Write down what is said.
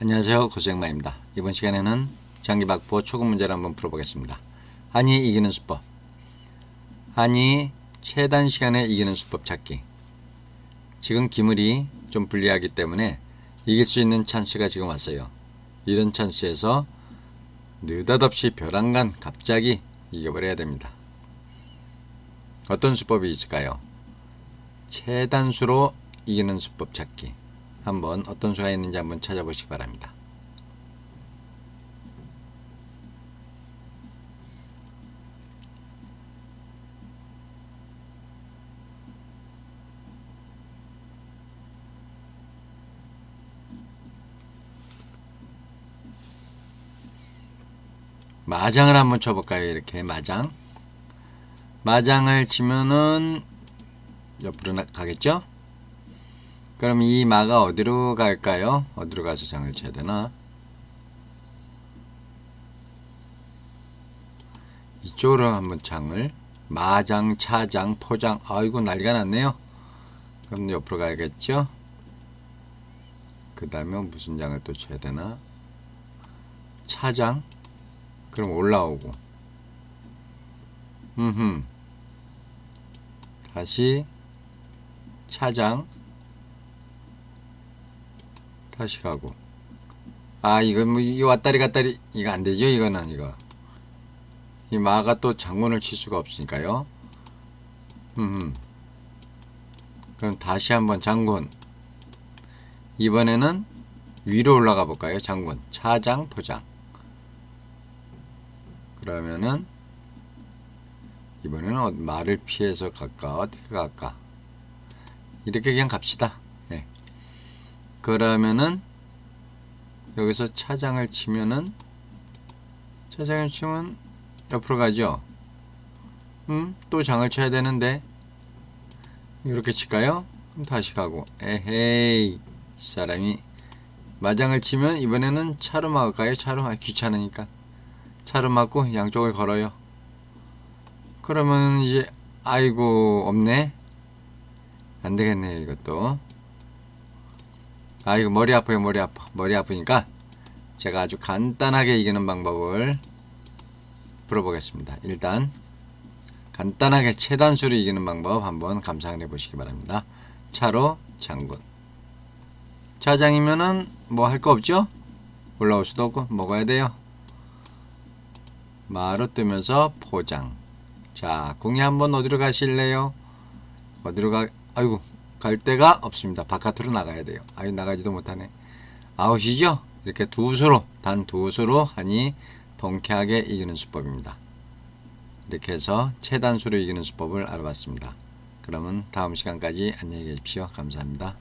안녕하세요. 고생마입니다. 이번 시간에는 장기박보 초급 문제를 한번 풀어보겠습니다. 한이 이기는 수법. 한이 최단 시간에 이기는 수법 찾기. 지금 기물이 좀 불리하기 때문에 이길 수 있는 찬스가 지금 왔어요. 이런 찬스에서 느닷없이 벼랑간 갑자기 이겨버려야 됩니다. 어떤 수법이 있을까요? 최단수로 이기는 수법 찾기. 한번 어떤 수가 있는지 한번 찾아보시기 바랍니다. 마장을 한번 쳐볼까요? 이렇게 마장. 마장을 치면은 옆으로 나- 가겠죠? 그럼 이 마가 어디로 갈까요? 어디로 가서 장을 쳐야 되나? 이쪽으로 한번 장을 마장, 차장, 포장 아이고 난리가 났네요. 그럼 옆으로 가야겠죠? 그 다음에 무슨 장을 또 쳐야 되나? 차장 그럼 올라오고 음흠 다시 차장 다시 가고. 아 이거 뭐 이 왔다리 갔다리 이거 안 되죠? 이거는 이거. 이 마가 또 장군을 칠 수가 없으니까요. 음 그럼 다시 한번 장군. 이번에는 위로 올라가 볼까요? 장군. 차장 포장. 그러면은 이번에는 어- 말을 피해서 갈까 어떻게 갈까? 이렇게 그냥 갑시다. 예. 그러면은 여기서 차장을 치면은 차장을 치면 옆으로 가죠. 음, 또 장을 쳐야 되는데 이렇게 칠까요? 그럼 다시 가고 에헤이 사람이 마장을 치면 이번에는 차로 막을까요? 차로 아, 귀찮으니까 차로 막고 양쪽을 걸어요. 그러면 이제 아이고 없네. 안 되겠네요 이것도. 아 이거 머리 아파요 머리 아파. 머리 아프니까 제가 아주 간단하게 이기는 방법을 풀어보겠습니다. 일단 간단하게 최단수로 이기는 방법 한번 감상을 해보시기 바랍니다. 차로 장군. 차장이면은 뭐 할 거 없죠? 올라올 수도 없고 먹어야 돼요. 마로 뜨면서 포장. 자 궁이 한번 어디로 가실래요? 어디로 가 아이고 갈 데가 없습니다. 바깥으로 나가야 돼요. 아유 나가지도 못하네. 아웃이죠? 이렇게 두 수로 단 두 수로 하니 통쾌하게 이기는 수법입니다. 이렇게 해서 최단수로 이기는 수법을 알아봤습니다. 그러면 다음 시간까지 안녕히 계십시오. 감사합니다.